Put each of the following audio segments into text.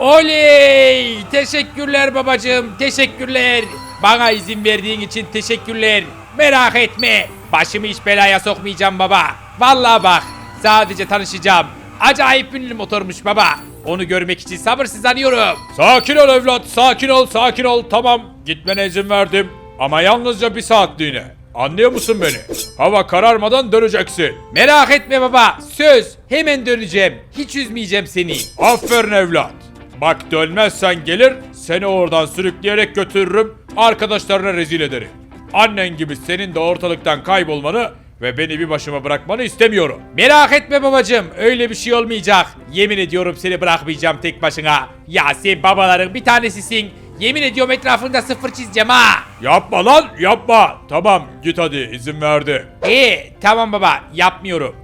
Oley! Teşekkürler babacığım, teşekkürler. Bana izin verdiğin için teşekkürler. Merak etme, başımı hiç belaya sokmayacağım baba. Vallahi bak, sadece tanışacağım. Acayip ünlü motormuş baba. Onu görmek için sabırsızlanıyorum. Sakin ol evlat, sakin ol, sakin ol. Tamam, gitmene izin verdim. Ama yalnızca bir saatliğine. Anlıyor musun beni? Hava kararmadan döneceksin. Merak etme baba, söz. Hemen döneceğim. Hiç üzmeyeceğim seni. Aferin evlat. Bak dönmezsen gelir, seni oradan sürükleyerek götürürüm, arkadaşlarına rezil ederim. Annen gibi senin de ortalıktan kaybolmanı ve beni bir başıma bırakmanı istemiyorum. Merak etme babacığım, öyle bir şey olmayacak. Yemin ediyorum seni bırakmayacağım tek başına. Ya sen babaların bir tanesisin. Yemin ediyorum etrafında sıfır çizeceğim ha. Yapma lan, yapma. Tamam, git hadi, izin verdi. İyi, tamam baba, yapmıyorum.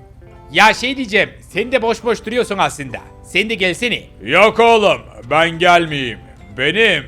Ya şey diyeceğim, sen de boş boş duruyorsun aslında. Sen de gelsene. Yok oğlum, ben gelmeyeyim. Benim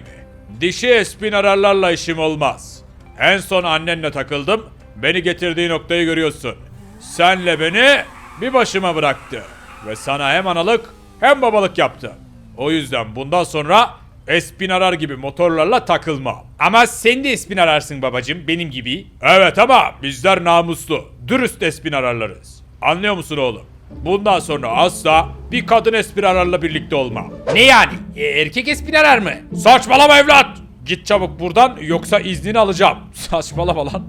dişi espin ararlarla işim olmaz. En son annenle takıldım, beni getirdiği noktayı görüyorsun. Senle beni bir başıma bıraktı. Ve sana hem analık hem babalık yaptı. O yüzden bundan sonra espin arar gibi motorlarla takılma. Ama sen de espin ararsın babacım benim gibi. Evet ama bizler namuslu, dürüst espin ararlarız. Anlıyor musun oğlum? Bundan sonra asla bir kadın espinararla birlikte olmam. Ne yani? E, erkek espinarar mı? Saçmalama evlat! Git çabuk buradan yoksa iznini alacağım. Saçmalama lan.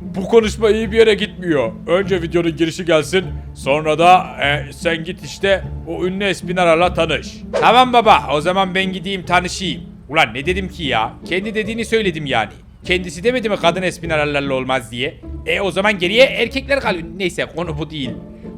Bu konuşma iyi bir yere gitmiyor. Önce videonun girişi gelsin. Sonra da e, sen git işte o ünlü espinararla tanış. Tamam baba o zaman ben gideyim tanışayım. Ulan ne dedim ki ya? Kendi dediğini söyledim yani. Kendisi demedi mi kadın espinararlarla olmaz diye? E o zaman geriye erkekler kalıyor. Neyse konu bu değil.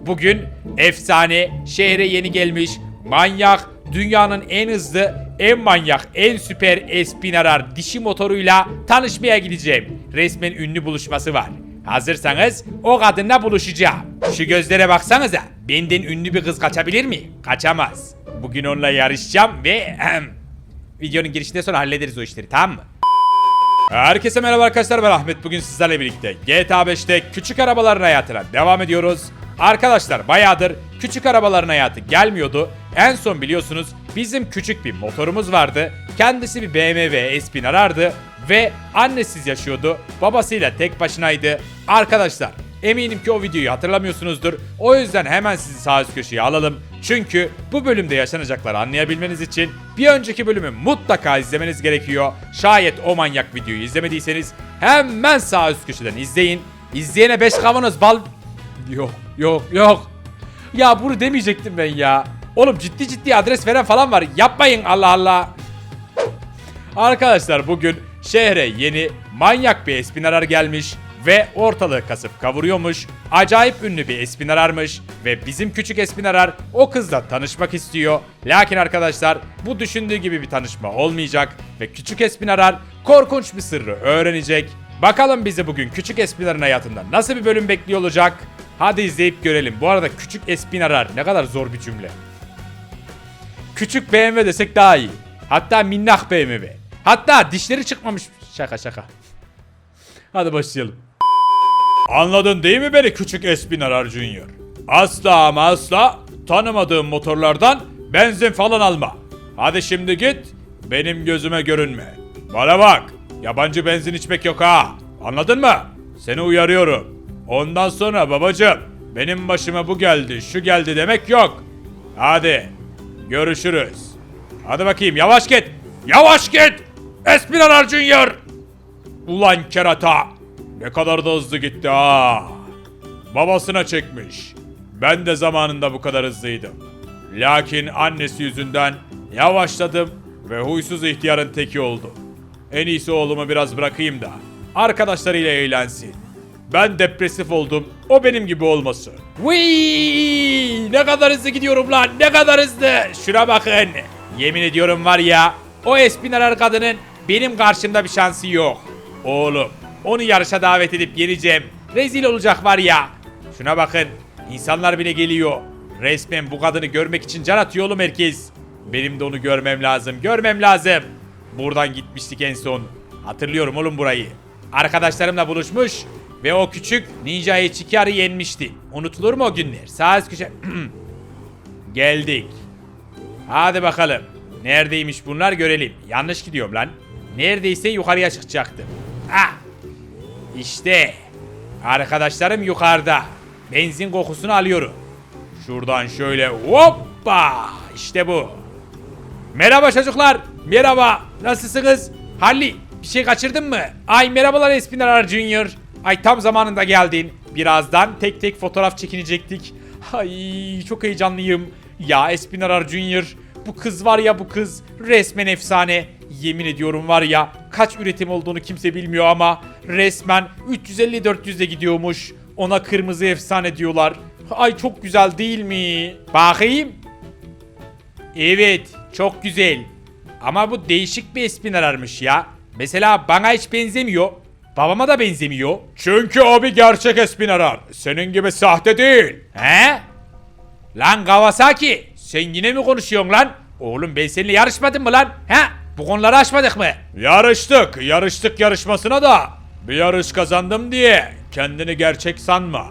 Bugün efsane, şehre yeni gelmiş, manyak, dünyanın en hızlı, en manyak, en süper espinarar dişi motoruyla tanışmaya gideceğim. Resmen ünlü buluşması var. Hazırsanız o kadınla buluşacağım. Şu gözlere baksanıza. Benden ünlü bir kız kaçabilir mi? Kaçamaz. Bugün onunla yarışacağım ve videonun girişinde sonra hallederiz o işleri tamam mı? Herkese merhaba arkadaşlar ben Ahmet bugün sizlerle birlikte GTA 5'te küçük arabaların hayatına devam ediyoruz. Arkadaşlar bayağıdır küçük arabaların hayatı gelmiyordu. En son biliyorsunuz bizim küçük bir motorumuz vardı. Kendisi bir BMW S1000 arardı ve annesiz yaşıyordu. Babasıyla tek başınaydı. Arkadaşlar Eminim ki o videoyu hatırlamıyorsunuzdur. O yüzden hemen sizi sağ üst köşeye alalım. Çünkü bu bölümde yaşanacakları anlayabilmeniz için bir önceki bölümü mutlaka izlemeniz gerekiyor. Şayet o manyak videoyu izlemediyseniz hemen sağ üst köşeden izleyin. İzleyene 5 kavanoz bal... Yok yok yok. Ya bunu demeyecektim ben ya. Oğlum ciddi ciddi adres veren falan var. Yapmayın Allah Allah. Arkadaşlar bugün şehre yeni manyak bir espinarar gelmiş ve ortalığı kasıp kavuruyormuş. Acayip ünlü bir espinararmış ve bizim küçük espinarar o kızla tanışmak istiyor. Lakin arkadaşlar bu düşündüğü gibi bir tanışma olmayacak ve küçük espinarar korkunç bir sırrı öğrenecek. Bakalım bizi bugün küçük espinarın hayatında nasıl bir bölüm bekliyor olacak? Hadi izleyip görelim. Bu arada küçük espinarar ne kadar zor bir cümle. Küçük BMW desek daha iyi. Hatta minnak BMW. Hatta dişleri çıkmamış. Şaka şaka. Hadi başlayalım. Anladın değil mi beni küçük Espinarar Junior? Asla ama asla tanımadığım motorlardan benzin falan alma. Hadi şimdi git benim gözüme görünme. Bana bak yabancı benzin içmek yok ha. Anladın mı? Seni uyarıyorum. Ondan sonra babacığım benim başıma bu geldi şu geldi demek yok. Hadi görüşürüz. Hadi bakayım yavaş git. Yavaş git. Espinarar Junior. Ulan kerata. Ne kadar da hızlı gitti ha. Babasına çekmiş. Ben de zamanında bu kadar hızlıydım. Lakin annesi yüzünden yavaşladım ve huysuz ihtiyarın teki oldum. En iyisi oğlumu biraz bırakayım da arkadaşlarıyla eğlensin. Ben depresif oldum. O benim gibi olmasın. Vıy! Ne kadar hızlı gidiyorum lan. Ne kadar hızlı. Şuna bakın. Yemin ediyorum var ya. O espinarar kadının benim karşımda bir şansı yok. Oğlum onu yarışa davet edip yeneceğim. Rezil olacak var ya. Şuna bakın. İnsanlar bile geliyor. Resmen bu kadını görmek için can atıyor oğlum herkes. Benim de onu görmem lazım. Görmem lazım. Buradan gitmiştik en son. Hatırlıyorum oğlum burayı. Arkadaşlarımla buluşmuş ve o küçük Ninja Ichikar'ı yenmişti. Unutulur mu o günler? Sağ üst köşe... Geldik. Hadi bakalım. Neredeymiş bunlar görelim. Yanlış gidiyorum lan. Neredeyse yukarıya çıkacaktım. Ah! İşte. Arkadaşlarım yukarıda. Benzin kokusunu alıyorum. Şuradan şöyle hoppa! İşte bu. Merhaba çocuklar. Merhaba. Nasılsınız? Halli bir şey kaçırdın mı? Ay merhabalar Espinarar Junior. Ay tam zamanında geldin. Birazdan tek tek fotoğraf çekinecektik. Ay çok heyecanlıyım. Ya Espinarar Junior. Bu kız var ya bu kız. Resmen efsane. Yemin ediyorum var ya kaç üretim olduğunu kimse bilmiyor ama resmen 350-400'de gidiyormuş. Ona kırmızı efsane diyorlar. Ay çok güzel değil mi? Bakayım. Evet, çok güzel. Ama bu değişik bir espinararmış ya. Mesela bana hiç benzemiyor. Babama da benzemiyor. Çünkü o bir gerçek espinarar. Senin gibi sahte değil. He? Lan Kawasaki, sen yine mi konuşuyorsun lan? Oğlum ben seninle yarışmadım mı lan? He? Bu konuları aşmadık mı? Yarıştık, yarıştık yarışmasına da. Bir yarış kazandım diye kendini gerçek sanma.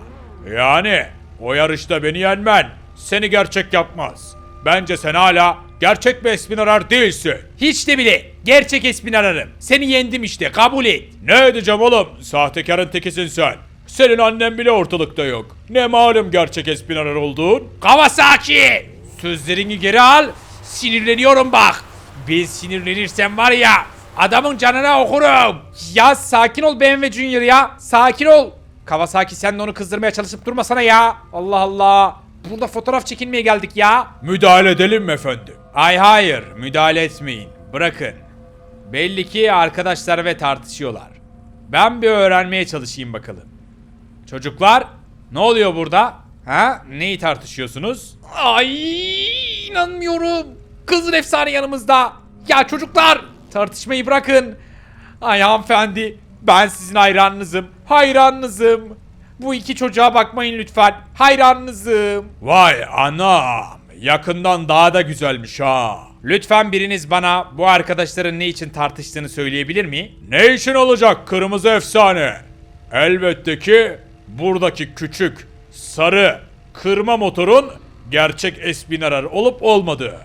Yani o yarışta beni yenmen seni gerçek yapmaz. Bence sen hala gerçek bir espinarar değilsin. Hiç de bile gerçek espinararım. Seni yendim işte kabul et. Ne edeceğim oğlum? Sahtekarın tekisin sen. Senin annen bile ortalıkta yok. Ne malum gerçek espinarar olduğun? Kawasaki! Sözlerini geri al. Sinirleniyorum bak. Ben sinirlenirsem var ya adamın canına okurum. Ya sakin ol BMW Junior ya. Sakin ol. Kawasaki sen de onu kızdırmaya çalışıp durmasana ya. Allah Allah. Burada fotoğraf çekinmeye geldik ya. Müdahale edelim mi efendim? Ay hayır müdahale etmeyin. Bırakın. Belli ki arkadaşlar ve tartışıyorlar. Ben bir öğrenmeye çalışayım bakalım. Çocuklar ne oluyor burada? Ha? Neyi tartışıyorsunuz? Ay inanmıyorum. Kızın efsane yanımızda. Ya çocuklar tartışmayı bırakın. Ay hanımefendi ben sizin hayranınızım. Hayranınızım. Bu iki çocuğa bakmayın lütfen. Hayranınızım. Vay anam. Yakından daha da güzelmiş ha. Lütfen biriniz bana bu arkadaşların ne için tartıştığını söyleyebilir mi? Ne için olacak kırmızı efsane? Elbette ki buradaki küçük, sarı, kırma motorun gerçek espinarar olup olmadığı.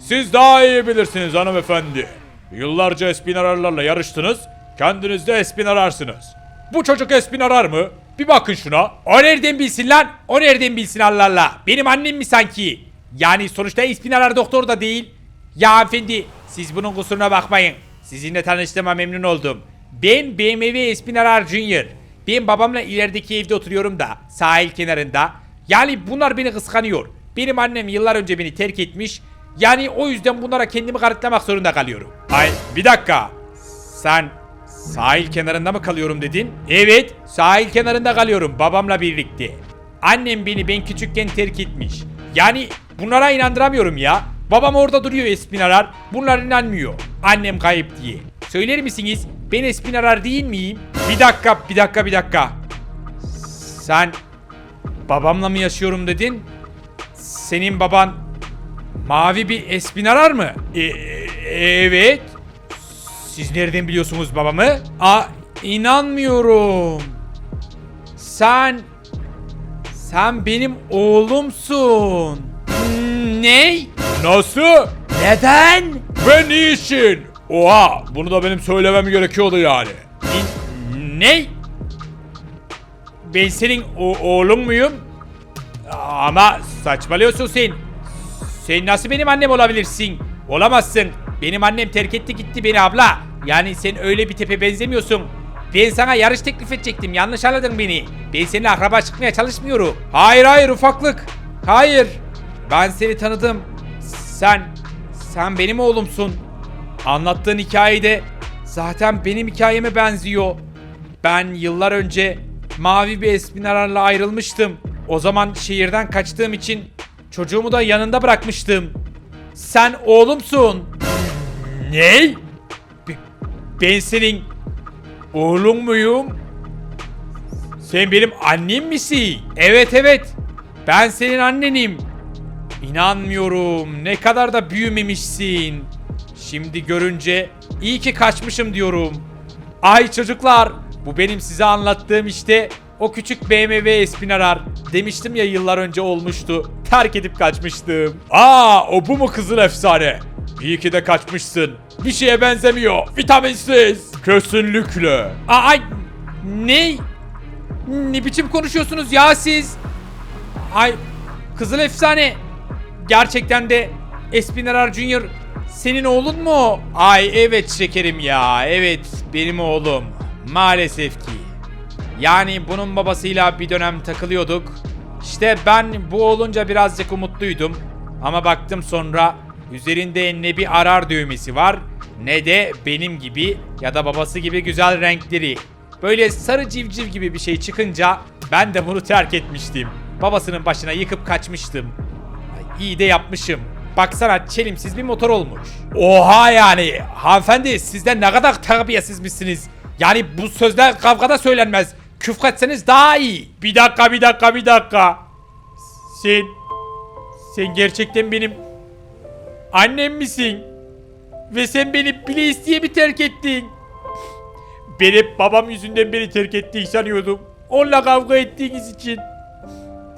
Siz daha iyi bilirsiniz hanımefendi. Yıllarca espinararlarla yarıştınız, kendiniz de espinararsınız. Bu çocuk espinarar mı? Bir bakın şuna. O nereden bilsin lan? O nereden bilsin Allah Allah? Benim annem mi sanki? Yani sonuçta espinarar doktor da değil. Ya hanımefendi siz bunun kusuruna bakmayın. Sizinle tanıştığıma memnun oldum. Ben BMW Espinarar Junior. Ben babamla ilerideki evde oturuyorum da sahil kenarında. Yani bunlar beni kıskanıyor. Benim annem yıllar önce beni terk etmiş. Yani o yüzden bunlara kendimi kanıtlamak zorunda kalıyorum. Ay bir dakika. Sen sahil kenarında mı kalıyorum dedin? Evet sahil kenarında kalıyorum babamla birlikte. Annem beni ben küçükken terk etmiş. Yani bunlara inandıramıyorum ya. Babam orada duruyor Espinarar. Bunlar inanmıyor. Annem kayıp diye. Söyler misiniz? Ben Espinarar değil miyim? Bir dakika, bir dakika, bir dakika. Sen babamla mı yaşıyorum dedin? Senin baban mavi bir Espinarar mı? E- e- evet. Siz nereden biliyorsunuz babamı? Aa inanmıyorum. Sen sen benim oğlumsun. Ne? Nasıl? Neden? Ve niçin? Oha bunu da benim söylemem gerekiyordu yani. Ne? Ben senin o- oğlun muyum? Ama saçmalıyorsun sen. Sen nasıl benim annem olabilirsin? Olamazsın. Benim annem terk etti gitti beni abla. Yani sen öyle bir tepe benzemiyorsun. Ben sana yarış teklif edecektim. Yanlış anladın beni. Ben seninle akraba çıkmaya çalışmıyorum. Hayır hayır ufaklık. Hayır. Ben seni tanıdım. Sen, sen benim oğlumsun. Anlattığın hikayede zaten benim hikayeme benziyor. Ben yıllar önce mavi bir espinararla ayrılmıştım. O zaman şehirden kaçtığım için çocuğumu da yanında bırakmıştım. Sen oğlumsun. Ne? Ben senin oğlun muyum? Sen benim annem misin? Evet evet. Ben senin annenim. İnanmıyorum. Ne kadar da büyümemişsin. Şimdi görünce iyi ki kaçmışım diyorum. Ay çocuklar, bu benim size anlattığım işte O küçük BMW Espinarar demiştim ya yıllar önce olmuştu. Terk edip kaçmıştım. Aa o bu mu kızıl efsane? İyi ki de kaçmışsın. Bir şeye benzemiyor. Vitaminsiz. Kesinlikle. Aa, ay ne? Ne biçim konuşuyorsunuz ya siz? Ay kızıl efsane. Gerçekten de Espinarar Junior senin oğlun mu? Ay evet şekerim ya. Evet benim oğlum. Maalesef ki. Yani bunun babasıyla bir dönem takılıyorduk. İşte ben bu olunca birazcık umutluydum. Ama baktım sonra üzerinde ne bir arar düğmesi var ne de benim gibi ya da babası gibi güzel renkleri. Böyle sarı civciv gibi bir şey çıkınca ben de bunu terk etmiştim. Babasının başına yıkıp kaçmıştım. İyi de yapmışım. Baksana çelimsiz bir motor olmuş. Oha yani. Hanımefendi sizden ne kadar terbiyesizmişsiniz. Yani bu sözler kavgada söylenmez. Küfretseniz daha iyi. Bir dakika bir dakika bir dakika. Sen... Sen gerçekten benim... Annem misin? Ve sen beni bile isteye mi terk ettin? Ben babam yüzünden beni terk ettiğini sanıyordum. Onunla kavga ettiğiniz için.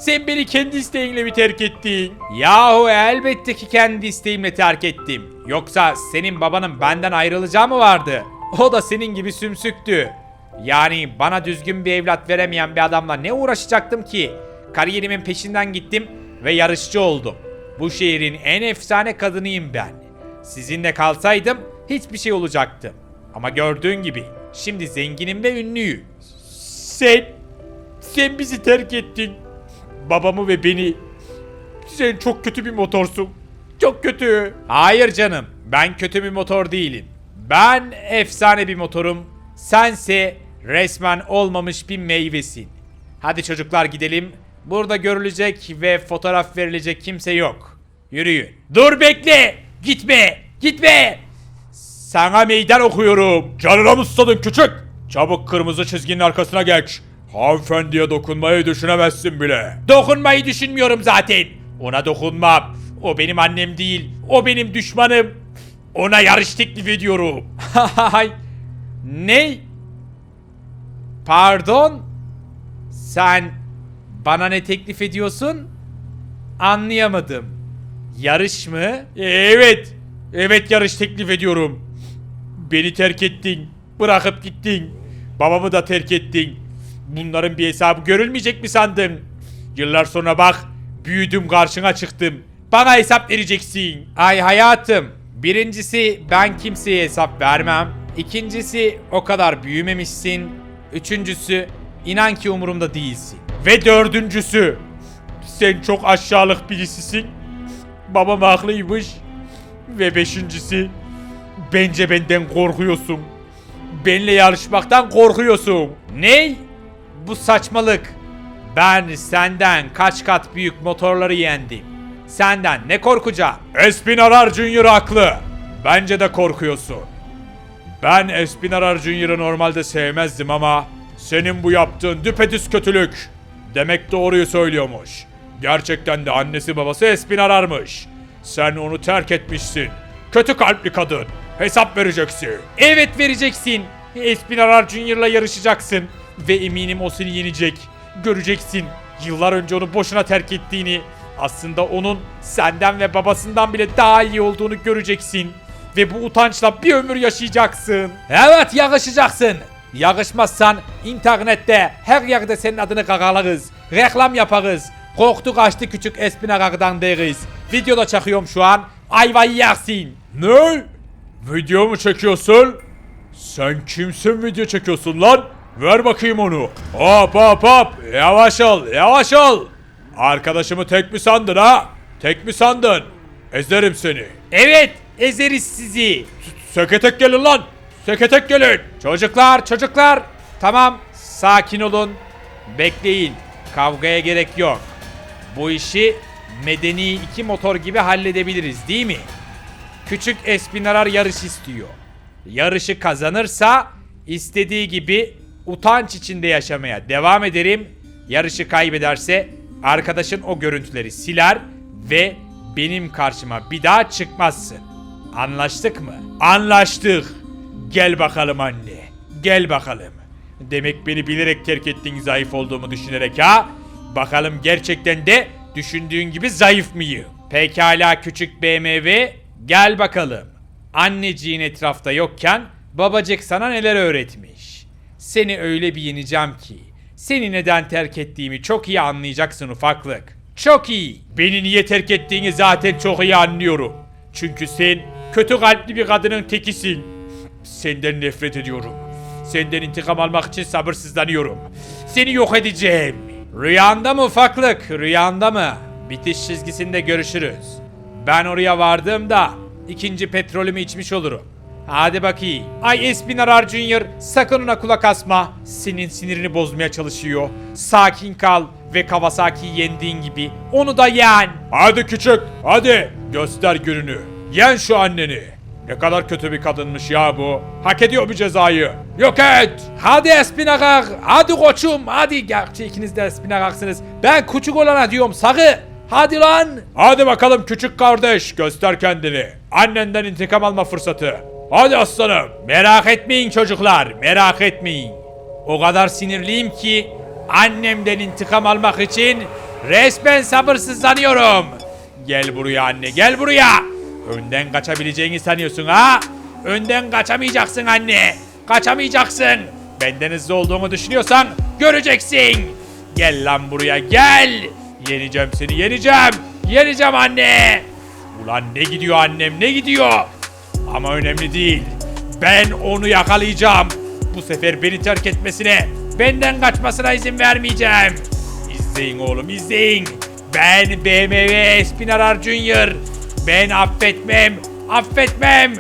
Sen beni kendi isteğinle mi terk ettin? Yahu elbette ki kendi isteğimle terk ettim. Yoksa senin babanın benden ayrılacağı mı vardı? O da senin gibi sümsüktü. Yani bana düzgün bir evlat veremeyen bir adamla ne uğraşacaktım ki? Kariyerimin peşinden gittim ve yarışçı oldum. Bu şehrin en efsane kadınıyım ben. Sizinle kalsaydım hiçbir şey olacaktı. Ama gördüğün gibi şimdi zenginim ve ünlüyüm. Sen, sen bizi terk ettin. Babamı ve beni. Sen çok kötü bir motorsun. Çok kötü. Hayır canım. Ben kötü bir motor değilim. Ben efsane bir motorum. Sense resmen olmamış bir meyvesin. Hadi çocuklar gidelim. Burada görülecek ve fotoğraf verilecek kimse yok. Yürüyün. Dur bekle. Gitme. Gitme. Sana meydan okuyorum. Canına mı susadın küçük? Çabuk kırmızı çizginin arkasına geç. Hanımefendiye dokunmayı düşünemezsin bile. Dokunmayı düşünmüyorum zaten. Ona dokunmam. O benim annem değil. O benim düşmanım. Ona yarış teklif ediyorum. Ne? Pardon? Sen bana ne teklif ediyorsun? Anlayamadım. Yarış mı? Evet. Evet yarış teklif ediyorum. Beni terk ettin. Bırakıp gittin. Babamı da terk ettin. Bunların bir hesabı görülmeyecek mi sandın? Yıllar sonra bak büyüdüm karşına çıktım. Bana hesap vereceksin. Ay hayatım. Birincisi ben kimseye hesap vermem. İkincisi o kadar büyümemişsin. Üçüncüsü inan ki umurumda değilsin. Ve dördüncüsü sen çok aşağılık birisisin. Babam haklıymış. Ve beşincisi bence benden korkuyorsun. Benle yarışmaktan korkuyorsun. Ne? Bu saçmalık. Ben senden kaç kat büyük motorları yendim. Senden ne korkacağım? Espinarar Junior haklı. Bence de korkuyorsun. Ben Espinarar Junior'ı normalde sevmezdim ama senin bu yaptığın düpedüz kötülük. Demek doğruyu söylüyormuş. Gerçekten de annesi babası Espinarar'mış. Sen onu terk etmişsin. Kötü kalpli kadın. Hesap vereceksin. Evet vereceksin. Espinarar Junior'la yarışacaksın. Ve eminim o seni yenecek. Göreceksin. Yıllar önce onu boşuna terk ettiğini. Aslında onun senden ve babasından bile daha iyi olduğunu göreceksin. Ve bu utançla bir ömür yaşayacaksın. Evet yakışacaksın. Yakışmazsan internette her yerde senin adını kakalarız. Reklam yaparız. Korktu kaçtı küçük Espinarar'dan deriz. Videoda çakıyorum şu an. Ayvayı yersin. Ne? Video mu çekiyorsun? Sen kimsin video çekiyorsun lan? Ver bakayım onu. Hop hop hop. Yavaş ol, yavaş ol. Arkadaşımı tek mi sandın ha? Tek mi sandın? Ezerim seni. Evet, ezeriz sizi. Seketek gelin lan. Seketek gelin. Çocuklar, çocuklar. Tamam, sakin olun. Bekleyin. Kavgaya gerek yok. Bu işi medeni iki motor gibi halledebiliriz değil mi? Küçük Espinarar yarış istiyor. Yarışı kazanırsa istediği gibi utanç içinde yaşamaya devam ederim. Yarışı kaybederse arkadaşın o görüntüleri siler ve benim karşıma bir daha çıkmazsın. Anlaştık mı? Anlaştık. Gel bakalım anne. Gel bakalım. Demek beni bilerek terk ettin zayıf olduğumu düşünerek ha? Bakalım gerçekten de düşündüğün gibi zayıf mıyım? Pekala küçük BMW gel bakalım. Anneciğin etrafta yokken babacık sana neler öğretmiş. Seni öyle bir yeneceğim ki seni neden terk ettiğimi çok iyi anlayacaksın ufaklık. Çok iyi. Beni niye terk ettiğini zaten çok iyi anlıyorum. Çünkü sen kötü kalpli bir kadının tekisin. Senden nefret ediyorum. Senden intikam almak için sabırsızlanıyorum. Seni yok edeceğim. Rüyanda mı ufaklık? Rüyanda mı? Bitiş çizgisinde görüşürüz. Ben oraya vardığımda ikinci petrolümü içmiş olurum. Hadi bakayım. Ay Espin Arar Junior sakın ona kulak asma. Senin sinirini bozmaya çalışıyor. Sakin kal ve Kawasaki'yi yendiğin gibi onu da yen. Hadi küçük hadi göster gününü. Yen şu anneni. Ne kadar kötü bir kadınmış ya bu. Hak ediyor bir cezayı. Yok et. Hadi Espinakak. Hadi koçum. Hadi. Gerçi ikiniz de Espinakaksınız. Ben küçük olana diyorum sakı. Hadi lan. Hadi bakalım küçük kardeş. Göster kendini. Annenden intikam alma fırsatı. Hadi aslanım. Merak etmeyin çocuklar. Merak etmeyin. O kadar sinirliyim ki annemden intikam almak için resmen sabırsızlanıyorum. Gel buraya anne gel buraya. Önden kaçabileceğini sanıyorsun ha? Önden kaçamayacaksın anne. Kaçamayacaksın. Benden hızlı olduğunu düşünüyorsan göreceksin. Gel lan buraya gel. Yeneceğim seni yeneceğim. Yeneceğim anne. Ulan ne gidiyor annem ne gidiyor? Ama önemli değil. Ben onu yakalayacağım. Bu sefer beni terk etmesine, benden kaçmasına izin vermeyeceğim. İzleyin oğlum izleyin. Ben BMW Espinarar Junior. Ben affetmem, affetmem.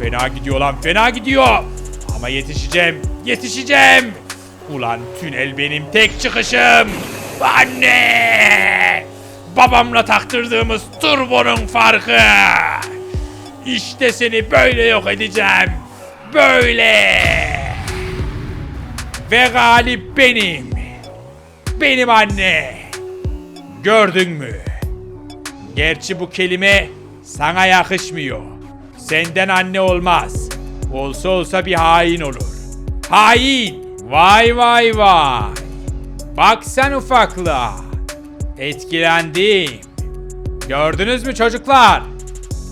Fena gidiyor lan fena gidiyor. Ama yetişeceğim, yetişeceğim. Ulan tünel benim tek çıkışım. Anne! Babamla taktırdığımız turbonun farkı. İşte seni böyle yok edeceğim. Böyle. Ve galip benim. Benim anne. Gördün mü? Gerçi bu kelime sana yakışmıyor. Senden anne olmaz. Olsa olsa bir hain olur. Hain! Vay vay vay. Bak sen ufaklığa. Etkilendim. Gördünüz mü çocuklar?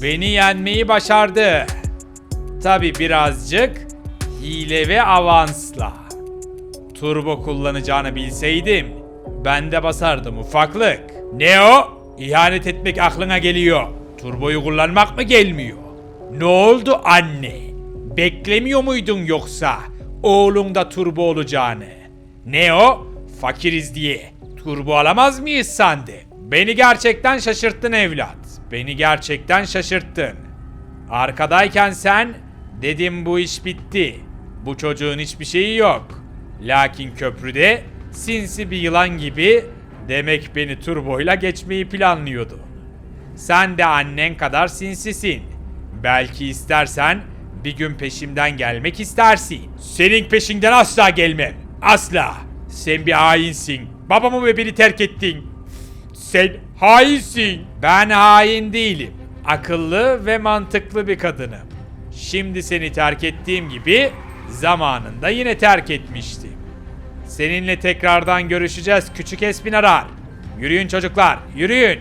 Beni yenmeyi başardı. Tabi birazcık hile ve avansla. Turbo kullanacağını bilseydim ben de basardım ufaklık. Ne o? İhanet etmek aklına geliyor. Turboyu kullanmak mı gelmiyor? Ne oldu anne? Beklemiyor muydun yoksa oğlunda turbo olacağını? Ne o? Fakiriz diye turbo alamaz mıyız sandı? Beni gerçekten şaşırttın evlat. Beni gerçekten şaşırttın. Arkadayken sen dedim bu iş bitti. Bu çocuğun hiçbir şeyi yok. Lakin köprüde sinsi bir yılan gibi demek beni turboyla geçmeyi planlıyordu. Sen de annen kadar sinsisin. Belki istersen bir gün peşimden gelmek istersin. Senin peşinden asla gelmem. Asla. Sen bir hainsin. Babamı ve beni terk ettin. Sen hainsin. Ben hain değilim. Akıllı ve mantıklı bir kadınım. Şimdi seni terk ettiğim gibi zamanında yine terk etmiştim. Seninle tekrardan görüşeceğiz küçük Espinarar. Yürüyün çocuklar, yürüyün.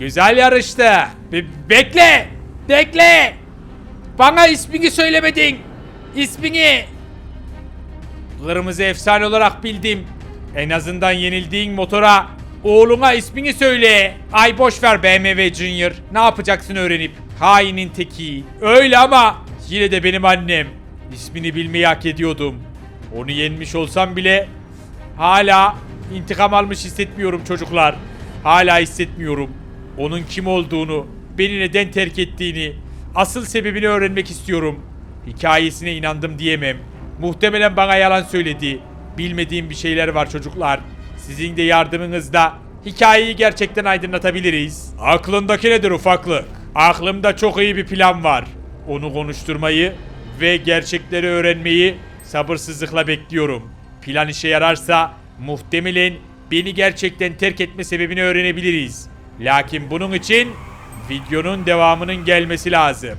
Güzel yarıştı. Be- bekle, bekle. Bana ismini söylemedin. İsmini. Kırmızı efsane olarak bildim. En azından yenildiğin motora oğluna ismini söyle. Ay boş ver BMW Junior. Ne yapacaksın öğrenip? Hainin teki. Öyle ama yine de benim annem. İsmini bilmeyi hak ediyordum. Onu yenmiş olsam bile hala intikam almış hissetmiyorum çocuklar. Hala hissetmiyorum. Onun kim olduğunu, beni neden terk ettiğini, asıl sebebini öğrenmek istiyorum. Hikayesine inandım diyemem. Muhtemelen bana yalan söyledi. Bilmediğim bir şeyler var çocuklar. Sizin de yardımınızla hikayeyi gerçekten aydınlatabiliriz. Aklındaki nedir ufaklık? Aklımda çok iyi bir plan var. Onu konuşturmayı ve gerçekleri öğrenmeyi sabırsızlıkla bekliyorum. Plan işe yararsa muhtemelen beni gerçekten terk etme sebebini öğrenebiliriz. Lakin bunun için videonun devamının gelmesi lazım.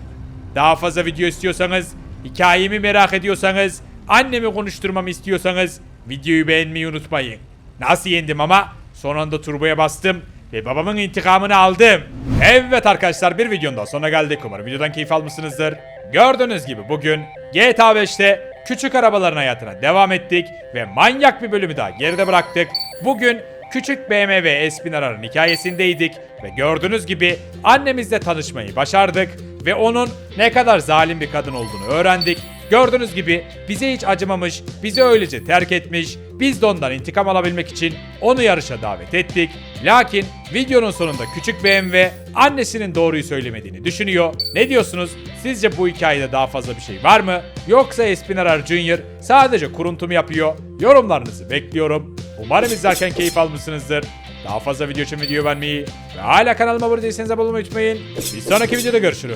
Daha fazla video istiyorsanız, hikayemi merak ediyorsanız annemi konuşturmamı istiyorsanız videoyu beğenmeyi unutmayın. Nasıl yendim ama son anda turboya bastım ve babamın intikamını aldım. Evet arkadaşlar bir videonun daha sonuna geldik. Umarım videodan keyif almışsınızdır. Gördüğünüz gibi bugün GTA 5'te küçük arabaların hayatına devam ettik ve manyak bir bölümü daha geride bıraktık. Bugün küçük BMW S1000 hikayesindeydik ve gördüğünüz gibi annemizle tanışmayı başardık ve onun ne kadar zalim bir kadın olduğunu öğrendik. Gördüğünüz gibi bize hiç acımamış, bizi öylece terk etmiş. Biz de ondan intikam alabilmek için onu yarışa davet ettik. Lakin videonun sonunda küçük BMW annesinin doğruyu söylemediğini düşünüyor. Ne diyorsunuz? Sizce bu hikayede daha fazla bir şey var mı? Yoksa Espinarar Junior sadece kuruntum yapıyor? Yorumlarınızı bekliyorum. Umarım izlerken keyif almışsınızdır. Daha fazla video için video beğenmeyi ve hala kanalıma abone değilseniz abone olmayı unutmayın. Bir sonraki videoda görüşürüz.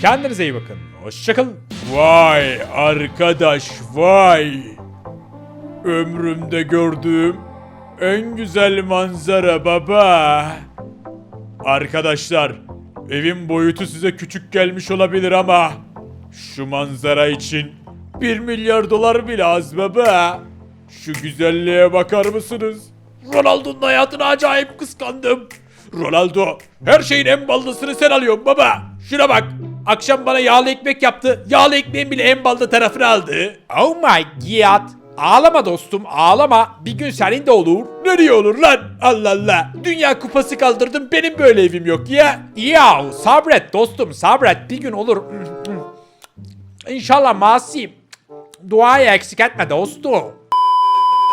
Kendinize iyi bakın. Hoşçakalın. Vay arkadaş vay. Ömrümde gördüğüm en güzel manzara baba. Arkadaşlar, evin boyutu size küçük gelmiş olabilir ama şu manzara için 1 milyar dolar bile az baba. Şu güzelliğe bakar mısınız? Ronaldo'nun hayatını acayip kıskandım. Ronaldo, her şeyin en ballısını sen alıyorsun baba. Şuna bak. Akşam bana yağlı ekmek yaptı. Yağlı ekmeğin bile en ballı tarafını aldı. Oh my god. Ağlama dostum ağlama. Bir gün senin de olur. Nereye olur lan? Allah Allah. Dünya kupası kaldırdım benim böyle evim yok ya. Ya sabret dostum sabret. Bir gün olur. İnşallah masum. Duayı eksik etme dostum.